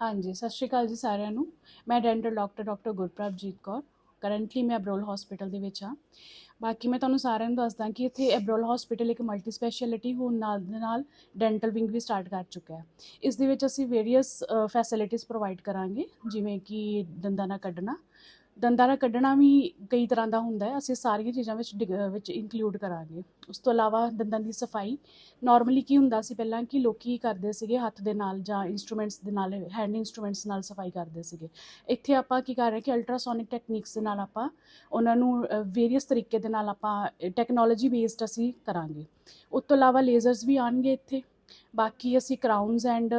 ਹਾਂਜੀ, ਸਤਿ ਸ਼੍ਰੀ ਅਕਾਲ ਜੀ ਸਾਰਿਆਂ ਨੂੰ। ਮੈਂ dental doctor doctor Gurprabhjeet Kaur. Currently ਮੈਂ ਅਬਰੋਲ ਹਸਪੀਟਲ ਦੇ ਵਿੱਚ ਹਾਂ। ਬਾਕੀ ਮੈਂ ਤੁਹਾਨੂੰ ਸਾਰਿਆਂ ਨੂੰ ਦੱਸਦਾ ਕਿ ਇੱਥੇ ਅਬਰੋਲ ਹਸਪੀਟਲ ਇੱਕ ਮਲਟੀ ਸਪੈਸ਼ਲਿਟੀ ਹੋਣ ਨਾਲ ਦੇ ਨਾਲ ਡੈਂਟਲ ਵਿੰਗ ਵੀ ਸਟਾਰਟ ਕਰ ਚੁੱਕਾ ਹੈ। ਇਸ ਦੇ ਵਿੱਚ ਅਸੀਂ ਵੇਰੀਅਸ ਫੈਸਿਲਿਟੀਜ਼ ਪ੍ਰੋਵਾਈਡ ਕਰਾਂਗੇ, ਜਿਵੇਂ ਕਿ ਦੰਦਾਂ ਦਾ ਕੱਢਣਾ ਦੰਦਾਂ ਦਾ ਕੱਢਣਾ ਵੀ ਕਈ ਤਰ੍ਹਾਂ ਦਾ ਹੁੰਦਾ ਹੈ। ਅਸੀਂ ਸਾਰੀਆਂ ਚੀਜ਼ਾਂ ਵਿੱਚ ਡਿਗ- ਵਿੱਚ ਇਨਕਲੂਡ ਕਰਾਂਗੇ। ਉਸ ਤੋਂ ਇਲਾਵਾ ਦੰਦਾਂ ਦੀ ਸਫ਼ਾਈ। ਨਾਰਮਲੀ ਕੀ ਹੁੰਦਾ ਸੀ ਪਹਿਲਾਂ ਕਿ ਲੋਕੀ ਕਰਦੇ ਸੀਗੇ, ਹੱਥ ਦੇ ਨਾਲ ਜਾਂ ਇਨਸਟਰੂਮੈਂਟਸ ਦੇ ਨਾਲ ਹੈਂਡ ਇਨਸਟਰੂਮੈਂਟਸ ਨਾਲ ਸਫ਼ਾਈ ਕਰਦੇ ਸੀਗੇ। ਇੱਥੇ ਆਪਾਂ ਕੀ ਕਰ ਰਹੇ ਕਿ ਅਲਟਰਾਸੋਨਿਕ ਟੈਕਨੀਕਸ ਦੇ ਨਾਲ ਆਪਾਂ ਉਹਨਾਂ ਨੂੰ ਵੇਰੀਅਸ ਤਰੀਕੇ ਦੇ ਨਾਲ ਆਪਾਂ ਟੈਕਨੋਲੋਜੀ ਬੇਸਡ ਅਸੀਂ ਕਰਾਂਗੇ। ਉਸ ਤੋਂ ਇਲਾਵਾ ਲੇਜ਼ਰਸ ਵੀ ਆਣਗੇ ਇੱਥੇ। ਬਾਕੀ ਅਸੀਂ ਕਰਾਊਨਸ ਐਂਡ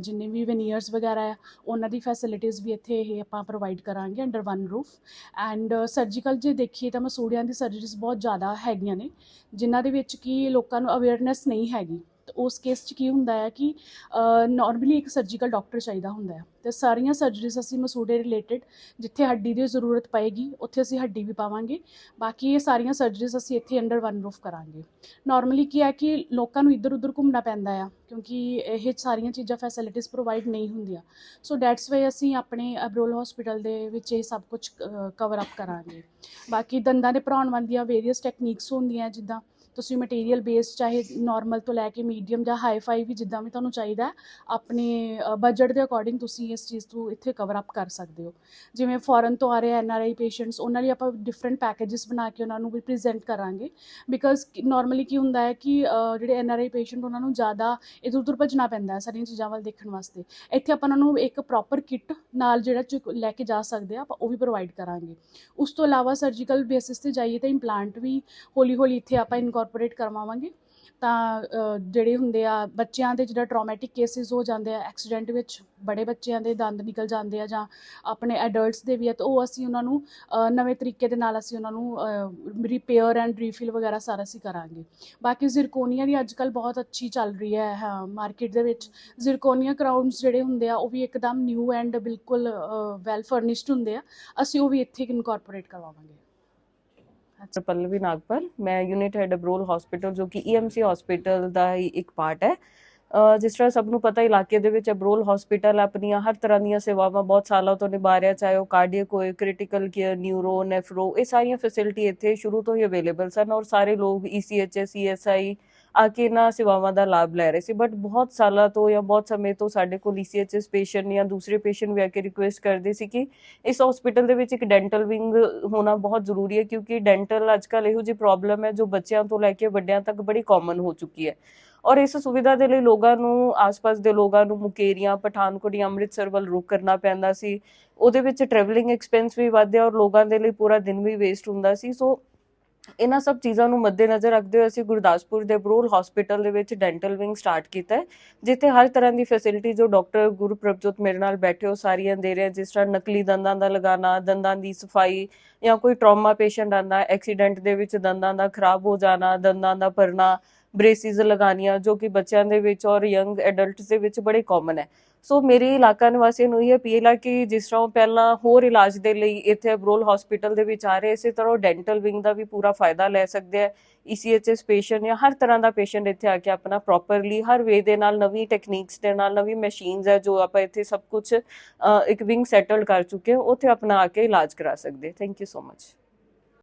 ਜਿੰਨੇ ਵੀ ਵੈਨੀਅਰਸ ਵਗੈਰਾ ਆ, ਉਹਨਾਂ ਦੀ ਫੈਸਿਲਿਟੀਜ਼ ਵੀ ਇੱਥੇ ਇਹ ਆਪਾਂ ਪ੍ਰੋਵਾਈਡ ਕਰਾਂਗੇ under one roof and surgical ਜੇ ਦੇਖੀਏ ਤਾਂ ਮਸੂੜਿਆਂ ਦੀ ਸਰਜਰੀਜ਼ ਬਹੁਤ ਜ਼ਿਆਦਾ ਹੈਗੀਆਂ ਨੇ, ਜਿਨ੍ਹਾਂ ਦੇ ਵਿੱਚ ਕੀ ਲੋਕਾਂ ਨੂੰ ਅਵੇਅਰਨੈਸ ਨਹੀਂ ਹੈਗੀ। ਉਸ ਕੇਸ 'ਚ ਕੀ ਹੁੰਦਾ ਹੈ ਕਿ ਨਾਰਮਲੀ ਇੱਕ ਸਰਜੀਕਲ ਡਾਕਟਰ ਚਾਹੀਦਾ ਹੁੰਦਾ ਹੈ। ਤੇ ਸਾਰੀਆਂ ਸਰਜਰੀਜ਼ ਅਸੀਂ ਮਸੂੜੇ ਰਿਲੇਟਡ ਜਿੱਥੇ ਹੱਡੀ ਦੀ ਜ਼ਰੂਰਤ ਪਏਗੀ, ਉੱਥੇ ਅਸੀਂ ਹੱਡੀ ਵੀ ਪਾਵਾਂਗੇ। ਬਾਕੀ ਇਹ ਸਾਰੀਆਂ ਸਰਜਰੀਜ਼ ਅਸੀਂ ਇੱਥੇ ਅੰਡਰ ਵਨ ਰੂਫ ਕਰਾਂਗੇ। ਨਾਰਮਲੀ ਕੀ ਹੈ ਕਿ ਲੋਕਾਂ ਨੂੰ ਇੱਧਰ ਉੱਧਰ ਘੁੰਮਣਾ ਪੈਂਦਾ ਆ, ਕਿਉਂਕਿ ਇਹ ਸਾਰੀਆਂ ਚੀਜ਼ਾਂ ਫੈਸਿਲਿਟੀਜ਼ ਪ੍ਰੋਵਾਈਡ ਨਹੀਂ ਹੁੰਦੀਆਂ। ਸੋ ਦੈਟਸ ਵੇ ਅਸੀਂ ਆਪਣੇ ਅਬਰੋਲ ਹਸਪੀਟਲ ਦੇ ਵਿੱਚ ਇਹ ਸਭ ਕੁਝ ਕਵਰ ਅਪ ਕਰਾਂਗੇ। ਬਾਕੀ ਦੰਦਾਂ ਦੇ ਭਰਾਉਣ ਵਾਲੀਆਂ ਵੇਰੀਅਸ ਟੈਕਨੀਕਸ ਹੁੰਦੀਆਂ ਜਿੱਦਾਂ ਤੁਸੀਂ ਮਟੀਰੀਅਲ ਬੇਸ ਚਾਹੇ ਨਾਰਮਲ ਤੋਂ ਲੈ ਕੇ ਮੀਡੀਅਮ ਜਾਂ ਹਾਈ ਫਾਈ ਵੀ ਜਿੱਦਾਂ ਵੀ ਤੁਹਾਨੂੰ ਚਾਹੀਦਾ ਆਪਣੇ ਬਜਟ ਦੇ ਅਕੋਰਡਿੰਗ ਤੁਸੀਂ ਇਸ ਚੀਜ਼ ਨੂੰ ਇੱਥੇ ਕਵਰ ਅਪ ਕਰ ਸਕਦੇ ਹੋ। ਜਿਵੇਂ ਫੋਰਨ ਤੋਂ ਆ ਰਹੇ ਐਨ ਆਰ ਆਈ ਪੇਸ਼ੈਂਟਸ ਉਹਨਾਂ ਲਈ ਆਪਾਂ ਡਿਫਰੈਂਟ ਪੈਕੇजेस ਬਣਾ ਕੇ ਉਹਨਾਂ ਨੂੰ ਵੀ ਪ੍ਰੈਜ਼ੈਂਟ ਕਰਾਂਗੇ। ਬਿਕਾਜ਼ ਨਾਰਮਲੀ ਕੀ ਹੁੰਦਾ ਹੈ ਕਿ ਜਿਹੜੇ ਐਨ ਆਰ ਆਈ ਪੇਸ਼ੈਂਟ ਉਹਨਾਂ ਨੂੰ ਜ਼ਿਆਦਾ ਇੱਧਰ ਉੱਧਰ ਭੱਜਣਾ ਪੈਂਦਾ ਹੈ ਸਾਰੀਆਂ ਚੀਜ਼ਾਂ ਵੱਲ ਦੇਖਣ ਵਾਸਤੇ। ਇੱਥੇ ਆਪਾਂ ਉਹਨਾਂ ਨੂੰ ਇੱਕ ਪ੍ਰੋਪਰ ਕਿੱਟ ਨਾਲ ਜਿਹੜਾ ਚ, ਲੈ ਕੇ ਜਾ ਸਕਦੇ ਆ ਆਪਾਂ ਉਹ ਵੀ ਪ੍ਰੋਵਾਈਡ ਕਰਾਂਗੇ। ਉਸ ਤੋਂ ਇਲਾਵਾ ਸਰਜੀਕਲ ਬੇਸਿਸ ਤੇ ਜਾਈਏ ਤਾਂ ਇੰਪਲਾਂਟ ਵੀ ਹੌਲੀ ਹੌਲੀ ਇੱਥੇ ਆਪਾਂ ਇਨਕੋਰਪੋਰੇਟ ਕਰਵਾਵਾਂਗੇ, ਤਾਂ ਜਿਹੜੇ ਹੁੰਦੇ ਆ ਬੱਚਿਆਂ ਦੇ ਜਿਹੜਾ ਟਰੋਮੈਟਿਕ ਕੇਸਿਸ ਹੋ ਜਾਂਦੇ ਆ ਐਕਸੀਡੈਂਟ ਵਿੱਚ ਬੜੇ ਬੱਚਿਆਂ ਦੇ ਦੰਦ ਨਿਕਲ ਜਾਂਦੇ ਆ ਜਾਂ ਆਪਣੇ ਐਡਲਟਸ ਦੇ ਵੀ ਆ, ਤਾਂ ਉਹ ਅਸੀਂ ਉਹਨਾਂ ਨੂੰ ਨਵੇਂ ਤਰੀਕੇ ਦੇ ਨਾਲ ਅਸੀਂ ਉਹਨਾਂ ਨੂੰ ਰਿਪੇਅਰ ਐਂਡ ਰੀਫਿਲ ਵਗੈਰਾ ਸਾਰਾ ਅਸੀਂ ਕਰਾਂਗੇ। ਬਾਕੀ ਜ਼ਿਰਕੋਨੀਆ ਦੀ ਅੱਜਕੱਲ ਬਹੁਤ ਅੱਛੀ ਚੱਲ ਰਹੀ ਹੈ ਮਾਰਕੀਟ ਦੇ ਵਿੱਚ। ਜ਼ਿਰਕੋਨੀਆ ਕਰਾਊਨਸ ਜਿਹੜੇ ਹੁੰਦੇ ਆ, ਉਹ ਵੀ ਇੱਕਦਮ ਨਿਊ ਐਂਡ ਬਿਲਕੁਲ ਵੈਲ ਫਰਨਿਸ਼ਡ ਹੁੰਦੇ ਆ। ਅਸੀਂ ਉਹ ਵੀ ਇੱਥੇ ਇਨਕੋਰਪੋਰੇਟ ਕਰਵਾਵਾਂਗੇ। ਡਾਕਟਰ ਪੱਲਵੀ ਨਾਗਪਾਲ ਮੈਂ ਯੂਨਿਟ ਹੈਡ ਅਬਰੋਲ ਹਸਪੀਟਲ ਜੋ ਕਿ ਈਐਮਸੀ ਹਸਪੀਟਲ ਦਾ ਹੀ ਇੱਕ ਪਾਰਟ ਹੈ। ਜਿਸ ਤਰ੍ਹਾਂ ਸਭ ਨੂੰ ਪਤਾ ਇਲਾਕੇ ਦੇ ਵਿੱਚ ਅਬਰੋਲ ਹਸਪੀਟਲ ਆਪਣੀਆਂ ਹਰ ਤਰ੍ਹਾਂ ਦੀਆਂ ਸੇਵਾਵਾਂ ਬਹੁਤ ਸਾਲਾਂ ਤੋਂ ਨਿਭਾ ਰਿਹਾ, ਚਾਹੇ ਉਹ ਕਾਰਡੀਅਕ ਹੋਏ ਕ੍ਰਿਟੀਕਲ ਕੇਅਰ ਨਿਊਰੋ ਨੈਫਰੋ ਇਹ ਸਾਰੀਆਂ ਫੈਸਿਲਿਟੀ ਇੱਥੇ ਸ਼ੁਰੂ ਤੋਂ ਹੀ ਅਵੇਲੇਬਲ ਸਨ ਔਰ ਸਾਰੇ ਲੋਕ E ਈਸੀਐਚਐਸ ਈਐਸਆਈ ਆ ਕੇ ਇਹਨਾਂ ਸੇਵਾਵਾਂ ਦਾ ਲਾਭ ਲੈ ਰਹੇ ਸੀ। ਬਟ ਬਹੁਤ ਸਾਲਾਂ ਤੋਂ ਜਾਂ ਬਹੁਤ ਸਮੇਂ ਤੋਂ ਸਾਡੇ ਕੋਲ E ਈਸੀਐਚਐਸ ਪੇਸ਼ੈਂਟ ਜਾਂ ਦੂਸਰੇ ਪੇਸ਼ੈਂਟ ਵੀ ਆ ਕੇ ਰਿਕੁਐਸਟ ਕਰਦੇ ਸੀ ਕਿ ਇਸ ਹਸਪੀਟਲ ਦੇ ਵਿੱਚ ਇੱਕ ਡੈਂਟਲ ਵਿੰਗ ਹੋਣਾ ਬਹੁਤ ਜ਼ਰੂਰੀ ਹੈ, ਕਿਉਂਕਿ ਡੈਂਟਲ ਅੱਜਕੱਲ ਇਹੋ ਜਿਹੀ ਪ੍ਰੋਬਲਮ ਹੈ ਜੋ ਬੱਚਿਆਂ ਤੋਂ ਲੈ ਕੇ ਵੱਡਿਆਂ ਤੱਕ ਬੜੀ ਕਾਮਨ ਹੋ ਚੁੱਕੀ ਹੈ। ਔਰ ਇਸ ਸੁਵਿਧਾ ਦੇ ਲਈ ਲੋਕਾਂ ਨੂੰ, ਆਸ-ਪਾਸ ਦੇ ਲੋਕਾਂ ਨੂੰ ਮੁਕੇਰੀਆਂ, ਪਠਾਨਕੋਟ ਜਾਂ ਅੰਮ੍ਰਿਤਸਰ ਵੱਲ ਰੁਕ ਕਰਨਾ ਪੈਂਦਾ ਸੀ। ਉਹਦੇ ਵਿੱਚ ਟਰੈਵਲਿੰਗ ਐਕਸਪੈਂਸ ਵੀ ਵਧਿਆ ਔਰ ਲੋਕਾਂ ਦੇ ਲਈ ਪੂਰਾ ਦਿਨ ਵੀ ਵੇਸਟ ਹੁੰਦਾ ਸੀ। ਸੋ ਇਹਨਾਂ ਸਭ ਚੀਜ਼ਾਂ ਨੂੰ ਮੱਦੇਨਜ਼ਰ ਰੱਖਦੇ ਹੋਏ ਅਸੀਂ ਗੁਰਦਾਸਪੁਰ ਦੇ ਬਰੋਲ ਹਸਪੀਟਲ ਦੇ ਵਿੱਚ ਡੈਂਟਲ ਵਿੰਗ ਸਟਾਰਟ ਕੀਤਾ ਹੈ, ਜਿੱਥੇ ਹਰ ਤਰ੍ਹਾਂ ਦੀ ਫੈਸਿਲਿਟੀ ਜੋ ਡਾਕਟਰ ਗੁਰਪ੍ਰਭਜੋਤ ਮੇਰੇ ਨਾਲ ਬੈਠੇ ਹੋ ਸਾਰੀਆਂ ਦੇ ਰਹੇ ਜਿਸ ਤਰ੍ਹਾਂ ਨਕਲੀ ਦੰਦਾਂ ਦਾ ਲਗਾਉਣਾ ਦੰਦਾਂ ਦੀ ਸਫ਼ਾਈ ਜਾਂ ਕੋਈ ਟਰਾਮਾ ਪੇਸ਼ੈਂਟ ਆਂਦਾ ਐਕਸੀਡੈਂਟ ਦੇ ਵਿੱਚ ਦੰਦਾਂ ਦਾ ਖਰਾਬ ਹੋ ਜਾਣਾ, ਦੰਦਾਂ ਦਾ ਭਰਨਾ ਬ੍ਰੇਸਿਸ ਲਗਾਉਣੀਆਂ ਜੋ ਕਿ ਬੱਚਿਆਂ ਦੇ ਵਿੱਚ ਔਰ ਯੰਗ ਐਡਲਟਸ ਦੇ ਵਿੱਚ ਬੜੇ ਕਾਮਨ ਹੈ। ਸੋ ਮੇਰੇ ਇਲਾਕਾ ਨਿਵਾਸੀਆਂ ਨੂੰ ਇਹ ਅਪੀਲ ਹੈ ਕਿ ਜਿਸ ਤਰ੍ਹਾਂ ਉਹ ਪਹਿਲਾਂ ਹੋਰ ਇਲਾਜ ਦੇ ਲਈ ਇੱਥੇ ਅਬਰੋਲ ਹਸਪੀਟਲ ਦੇ ਵਿੱਚ ਆ ਰਹੇ, ਇਸੇ ਤਰ੍ਹਾਂ ਡੈਂਟਲ ਵਿੰਗ ਦਾ ਵੀ ਪੂਰਾ ਫਾਇਦਾ ਲੈ ਸਕਦੇ ਆ ਈਸੀਐਚਐਸ ਪੇਸ਼ੈਂਟ ਜਾਂ ਹਰ ਤਰ੍ਹਾਂ ਦਾ ਪੇਸ਼ੈਂਟ ਇੱਥੇ ਆ ਕੇ ਆਪਣਾ ਪ੍ਰੋਪਰਲੀ ਹਰ ਵੇ ਦੇ ਨਾਲ ਨਵੀਂ ਟੈਕਨੀਕਸ ਦੇ ਨਾਲ ਨਵੀਂ ਮਸ਼ੀਨਸ ਹੈ ਜੋ ਆਪਾਂ ਇੱਥੇ ਸਭ ਕੁਝ ਇੱਕ ਵਿੰਗ ਸੈਟਲ ਕਰ ਚੁੱਕੇ ਉੱਥੇ ਆਪਣਾ ਆ ਕੇ ਇਲਾਜ ਕਰਾ ਸਕਦੇ। Thank you so much